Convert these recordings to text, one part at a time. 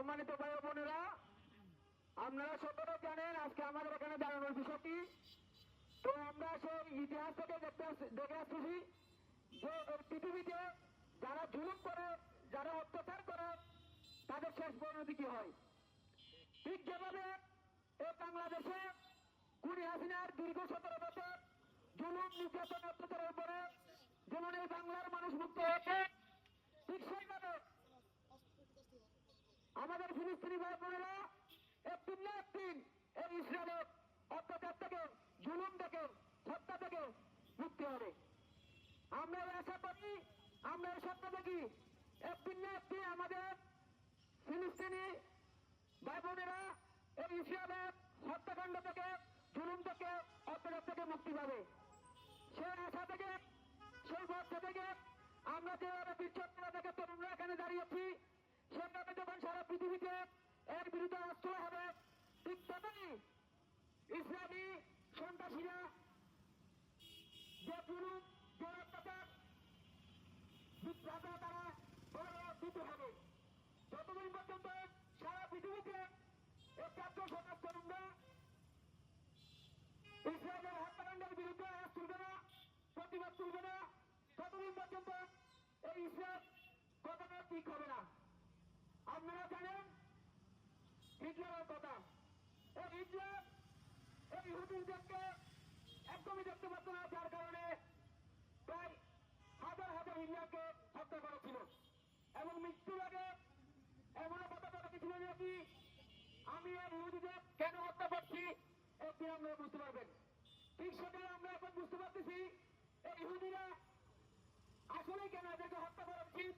সম্মানিত ভাই বোনেরা, আপনারা সকলে জানেন, আজকে আমাদের এখানে দাঁড়ানোর বিষয়টি তো আমরা সেই ইতিহাস থেকে দেখতে দেখে আসতেছি যে পৃথিবীতে যারা জুলুম করে, যারা অত্যাচার করে, তাদের শেষ পরিণতি কি হয়? ঠিক যেভাবে এই বাংলাদেশে কুড়ি হাসিনার দীর্ঘ সতেরো বছর জুলুম, নির্যাতন, অত্যাচারের পরে যেমন এই বাংলার মানুষ মুক্ত হয়েছে ঠিক সেইভাবে ফিলিস্তিনি ভাই থেকে, জুলুম থেকে মুক্তি পাবে। সেই আশা থেকে, সেই ভরসা থেকে আমরা যেভাবে বিচ্ছন্নতা থেকে তরুণরা এখানে দাঁড়িয়েছি সেভাবে যখন সারা এর বিরুদ্ধে অস্ত্র হবে ঠিক তেমনি ইসলামী সন্ত্রাসীরা যে জুলুম বিরুদ্ধে আওয়াজ তুলবে না, প্রতিবাদ তুলবে না। ততদিন পর্যন্ত এই ইসরায়েল কখনো ঠিক হবে না। আপনারা জানেন হিটলারের কথা এই এই ইহুদিদেরকে একদমই দেখতে পাচ্ছ না, যার কারণে প্রায় হাজার হাজার ইন্ডিয়াকে হত্যা করেছিল এবং মৃত্যুর আগে এমনও কথা কথা ছিল নাকি আমি আর ইহুদিদের কেন হত্যা করছি, একদিন আপনারা বুঝতে পারবেন। ঠিক সেটাই আমরা এখন বুঝতে পারতেছি। এই ইহুদিরা আসলে কেন এদেরকে হত্যা করা উচিত?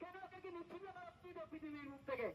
কেন এদেরকে নিচ্ছিন্ন করা উচিত পৃথিবীর মুখ থেকে?